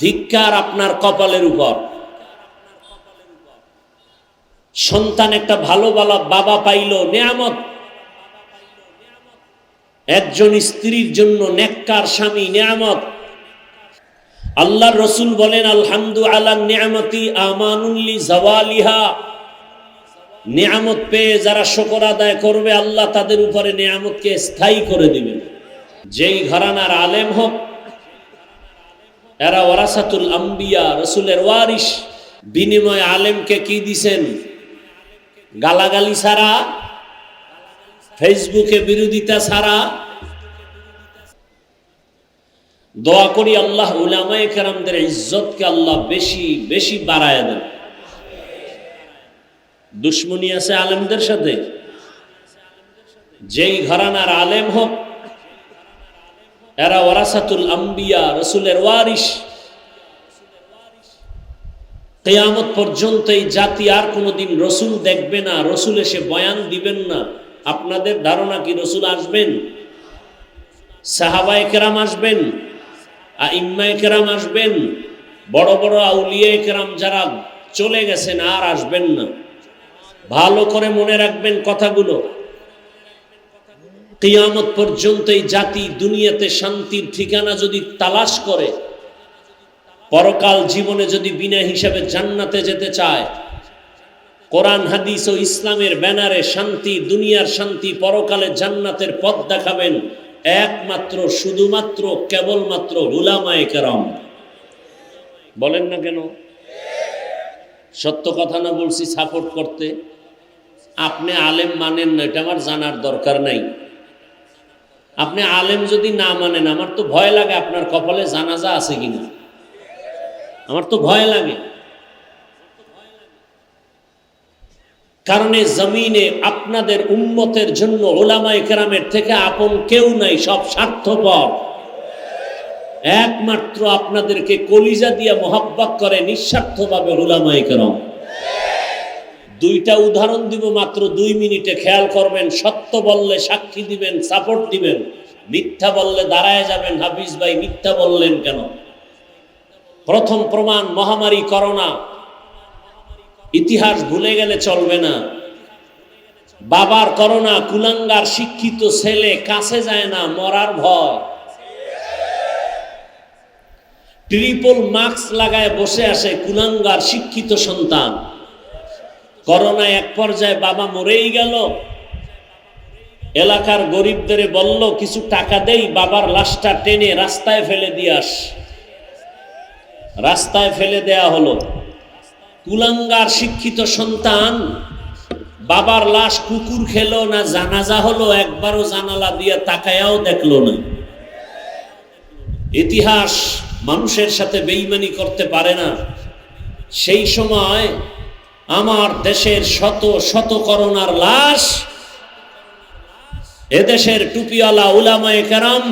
ধিক্কার আপনার কপালের উপর। সন্তান একটা ভালো ভালো বাবা পাইল, নেয়ামত। একজন স্ত্রীর জন্য নেককার স্বামী, নেয়ামত। আল্লাহ রসুল বলেন, আলহামদু আল্লাহ নিয়ামতি আমানুল্লি জওয়ালিহা। নিয়ামত পেয়ে যারা শকর আদায় করবে, আল্লাহ তাদের উপরে নিয়ামতকে স্থায়ী করে দিবেন। যেই ঘরানার আলেম হোক এরা ওরাসাতুল আম্বিয়া, রসুলের ওয়ারিস বিনিময় আলেমকে কি দিছেন? গালাগালি ছাড়া? ফেসবুকে বিরোধিতা ছাড়া? দোয়া করি আল্লাহ উলামায়ে কেরামদের ইজ্জতকে আল্লাহ বেশি বেশি বাড়ায় দেন। দুশ্মনী আছে আলেমদের সাথে। যেই ঘরানার আলেম হোক এরা ওরাসাতুল আম্বিয়া, রসুলের ওয়ারিস কেয়ামত পর্যন্ত এই জাতি আর কোনোদিন রসুল দেখবে না, রসুল এসে বয়ান দিবেন না। আপনাদের ধারণা কি, রসুল আসবেন? সাহাবায় কেরাম আসবেন? ইম্মায় কেরাম আসবেন? বড় বড় আউলিয়া কেরাম যারা চলে গেছেন আর আসবেন না। ভালো করে মনে রাখবেন কথাগুলো। কিয়ামত পর্যন্ত এই জাতি দুনিয়াতে শান্তির ঠিকানা যদি তালাশ করে, পরকাল জীবনে যদি বিনা হিসাবে জান্নাতে যেতে চায়, কোরআন, হাদিস ও ইসলামের ব্যানারে শান্তি, দুনিয়ার শান্তি, পরকালে জান্নাতের পথ দেখাবেন একমাত্র, শুধুমাত্র, কেবলমাত্র হুলামায় কেরম। বলেন না কেন? সত্য কথা না বলছি, সাপোর্ট করতে। আপনি আলেম মানেন না, এটা আমার জানার দরকার নাই। আপনি আলেম যদি না মানেন, আমার তো ভয় লাগে আপনার কপালে জানাজা আছে কিনা। আমার তো ভয় লাগে। কারণ জমিনে আপনাদের উন্মতের জন্য ওলামায় কেরামের থেকে আপন কেউ নাই, সব স্বার্থপর। একমাত্র আপনাদেরকে কলিজা দিয়ে মহাব্বাক করে নিঃস্বার্থভাবে ওলামায় কেরাম। দুইটা উদাহরণ দিব মাত্র দুই মিনিটে। খেয়াল করবেন, সত্য বললে সাক্ষী দিবেন সাপোর্ট দিবেন। মিথ্যা বললে দাঁড়ায় যাবেন, হাফিজ ভাই, মিথ্যা বললেন কেন? প্রথম প্রমাণ, মহামারী, করোনা। ইতিহাস ভুলে গেলে চলবে না। বাবার করোনা, কুলাঙ্গার শিক্ষিত ছেলে, কাছে যায় না, মরার ভয়। ট্রিপল মাস্ক লাগায় বসে আসে কুলাঙ্গার শিক্ষিত সন্তান। করোনা এক পর্যায়ে বাবা মরেই গেল। এলাকার গরিবদের বলল, কিছু টাকা দেই, বাবার লাশটা টেনে রাস্তায় ফেলে দিয়ে আস। রাস্তায় ফেলে দেয়া হলো। কুলাঙ্গার শিক্ষিত সন্তান, বাবার লাশ কুকুর খেলো না, জানাজা হলো, একবারও জানালা দিয়ে তাকায়াও দেখল না। ইতিহাস মানুষের সাথে বেইমানি করতে পারে না। সেই সময় আমার দেশের শত শত করোনার লাশ, এদেশের টুপিওয়ালা উলামায় কেরাম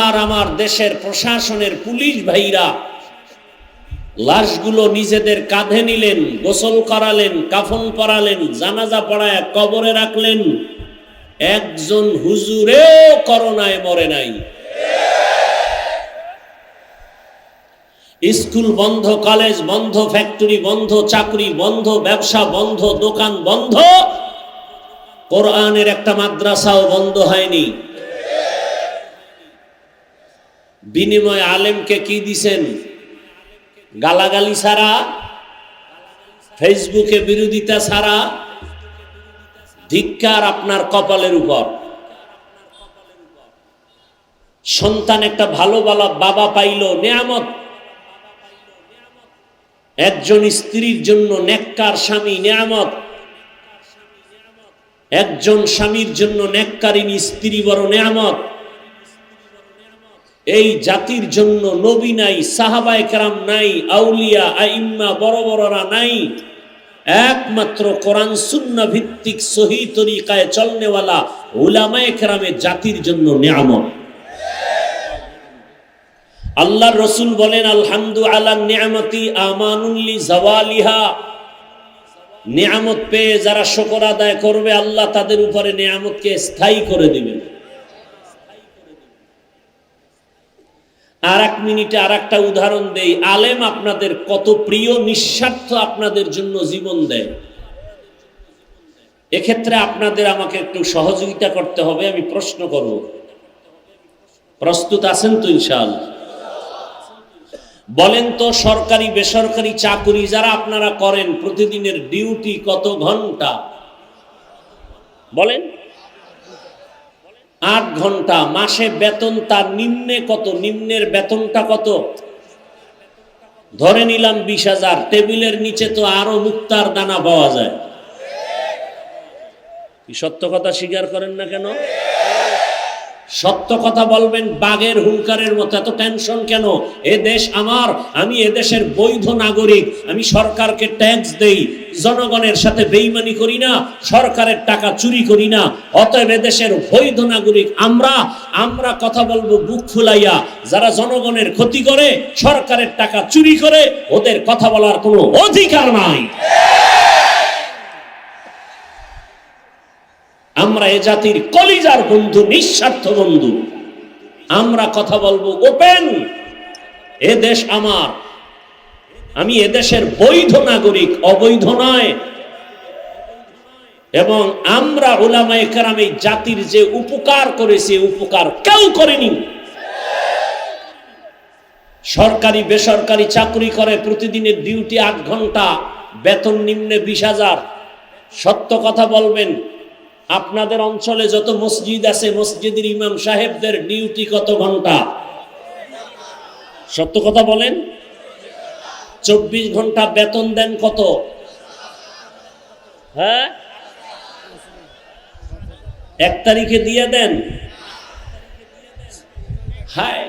আর আমার দেশের প্রশাসনের পুলিশ ভাইরা লাশগুলো নিজেদের কাঁধে নিলেন, গোসল করালেন, কাফন পরালেন, জানাজা পড়ায় কবরে রাখলেন। একজন হুজুরেও করোনায় মরে নাই। স্কুল বন্ধ, কলেজ বন্ধ, ফ্যাক্টরি বন্ধ, চাকরি বন্ধ, ব্যবসা বন্ধ, দোকান বন্ধ। কোরআনের একটা মাদ্রাসাও বন্ধ হয়নি। বিনিময় আলেমকে কি দিছেন? গালাগালি ছাড়া? ফেসবুকে বিরোধিতা ছাড়া? ধিক্কার আপনার কপালের উপর। সন্তান একটা ভালো ভালো বাবা পাইল, নেয়ামত। একজন স্ত্রীর জন্য নেককার স্বামী নেয়ামত। একজন স্বামীর জন্য নেককারিনী স্ত্রী বড় নেয়ামত। এই জাতির জন্য নবী নাই, সাহাবায় কেরাম নাই, আউলিয়া, আইম্মা, বড় বড়রা নাই। একমাত্র কোরআন সুন্না ভিত্তিক সহি তরিকায় চলনেওয়ালা উলামায়ে কেরামে জাতির জন্য নিয়ামত। আল্লাহ রসুল বলেন, আলহামদু আলা নিয়ামতি পেয়ে যারা শকর আদায় করবে, আল্লাহ তাদের উপরে নিয়ামতকে স্থায়ী করে দিবেন। আর এক মিনিটে আর একটা উদাহরণ দেই। আলেম আপনাদের কত প্রিয়, নিঃস্বার্থ আপনাদের জন্য জীবন দেয়। এক্ষেত্রে আপনাদের আমাকে একটু সহযোগিতা করতে হবে, আমি প্রশ্ন করব। প্রস্তুত আছেন তো ইনশাল বলেন তো সরকারি, বেসরকারি চাকুরি যারা আপনারা করেন প্রতিদিনের ডিউটি কত ঘণ্টা? বলেন। আট ঘণ্টা। মাসে বেতন তার নিম্নে কত? নিম্নের বেতনটা কত? ধরে নিলাম বিশ হাজার। টেবিলের নিচে তো আরও মুক্তার দানা পাওয়া যায়। সত্য কথা স্বীকার করেন না কেন? সত্য কথা বলবেন, বাঘের হুঙ্কারের মতো। এত টেনশন কেন? এ দেশ আমার, আমি এদেশের বৈধ নাগরিক। আমি সরকারকে ট্যাক্স দেই। জনগণের সাথে বেইমানি করি না, সরকারের টাকা চুরি করি না। অতএব এদেশের বৈধ নাগরিক আমরা আমরা কথা বলব বুক ফুলাইয়া। যারা জনগণের ক্ষতি করে, সরকারের টাকা চুরি করে, ওদের কথা বলার কোনো অধিকার নাই। আমরা এ জাতির কলিজার বন্ধু, নিঃস্বার্থ বন্ধু। আমরা কথা বলব, ওপেন। এ দেশ আমার। আমি এদেশের বৈধ নাগরিক, অবৈধ নয়। এবং আমরা ওলামায়ে কেরাম এই জাতির যে উপকার করেছে উপকার কেউ করেনি। সরকারি, বেসরকারি চাকরি করে প্রতিদিনের ডিউটি আট ঘণ্টা, বেতন নিম্নে বিশ হাজার। সত্য কথা বলবেন আপনাদের অঞ্চলে যত মসজিদ আছে, মসজিদের ইমাম সাহেবদের ডিউটি কত ঘণ্টা? সত্য কথা বলেন? চব্বিশ ঘণ্টা বেতন দেন কত? হ্যাঁ? এক তারিখে দিয়ে দেন? হায়!